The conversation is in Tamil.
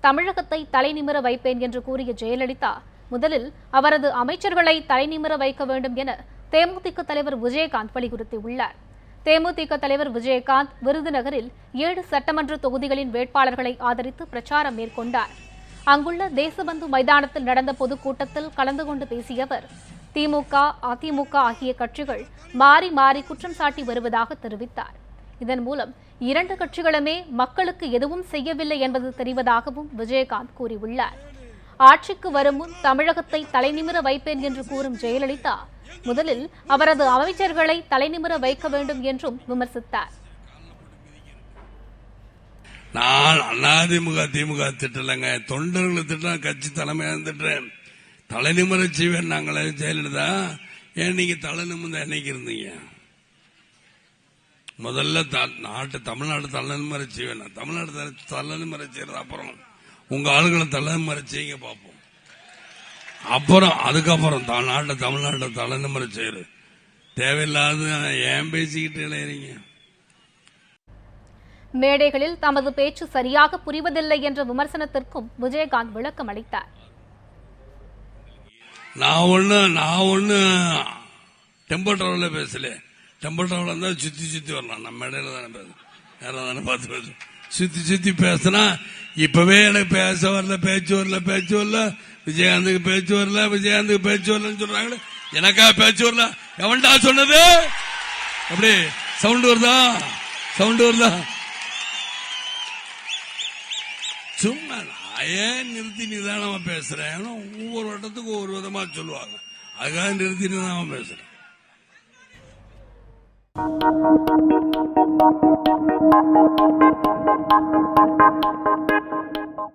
தமிழகத்தை தலைநிமிர வைப்பேன் என்று கூறிய ஜெயலலிதா முதலில் அவரது அமைச்சர்களை தலைநிமிர வைக்க வேண்டும் என தேமுதிக தலைவர் விஜயகாந்த் வலியுறுத்தியுள்ளார். தேமுதிக தலைவர் விஜயகாந்த் விருதுநகரில் ஏழு சட்டமன்ற தொகுதிகளின் வேட்பாளர்களை ஆதரித்து பிரச்சாரம் மேற்கொண்டார். அங்குள்ள தேசபந்து மைதானத்தில் நடந்த பொதுக்கூட்டத்தில் கலந்து கொண்டு பேசிய அவர் திமுக அதிமுக ஆகிய கட்சிகள் மாறி மாறி குற்றம் சாட்டி வருவதாக தெரிவித்தார். இதன் மூலம் இரண்டு கட்சிகளுமே மக்களுக்கு எதுவும் செய்யவில்லை என்பது தெரிவதாகவும் விஜயகாந்த் கூறியுள்ளார். ஆட்சிக்கு வரும் முன் தமிழகத்தை தலைநிமிர வைப்பேன் என்று கூறும் ஜெயலலிதா முதலில் அவரது அமைச்சர்களை தலைநிமிர வைக்க வேண்டும் என்றும் விமர்சித்தார். நான் அதிமுக திமுக திட்டலைங்க. தொண்டர்களை திட்டம் கட்சி தலைமையாக திட்டுறேன். தலைநிமிர செய்வேன் நாங்களே ஜெயலலிதா. ஏன் நீங்க தலைநிமிர்ந்த என்னைக்கு இருந்தீங்க? முதல்ல நாட்டு தமிழ்நாடு தலைநிமிர செய்வேன் தமிழ்நாடு தலைநிமிர செய்யறது அப்புறம் உங்க ஆளுகளை தலைநிமிர செய்யுங்க பார்ப்போம் அப்புறம் அதுக்கப்புறம் நாட்டை தமிழ்நாட்டை தலைநிமிர செய்யறது. தேவையில்லாத ஏன் பேசிக்கிட்டு இளையறீங்க? மேடைகளில் தமது பேச்சு சரியாக புரிவதில்லை என்ற விமர்சனத்திற்கும் விஜயகாந்த் விளக்கம் அளித்தார். நான் ஒண்ணு நான் ஒண்ணு டெம்போ டிராவல பேசல. டெம்போ டிராவல் இருந்தா சுத்தி சுத்தி வரலாம். நம்ம இடையில தானே பேச வேற தானே பார்த்து பேச சுத்தி சுத்தி பேசினா இப்பவே எனக்கு பேச வரல பேச்சு வரல பேச்சு வரல. விஜயகாந்துக்கு பேச்சு வரல விஜயகாந்துக்கு பேச்சு வரலன்னு சொல்றாங்களே. எனக்கா பேச்சு வரல? எவன்டா சொன்னது? அப்படி சவுண்ட் வருதா? சவுண்ட் வருதா? சும்மா நான் ஏன் நிறுத்தி நிதானமா பேசுறேன் ஒவ்வொரு வட்டத்துக்கும் ஒவ்வொரு விதமா சொல்லுவாங்க. அதுக்காக நிறுத்தி நிதானமா பேசுறேன். Thank you.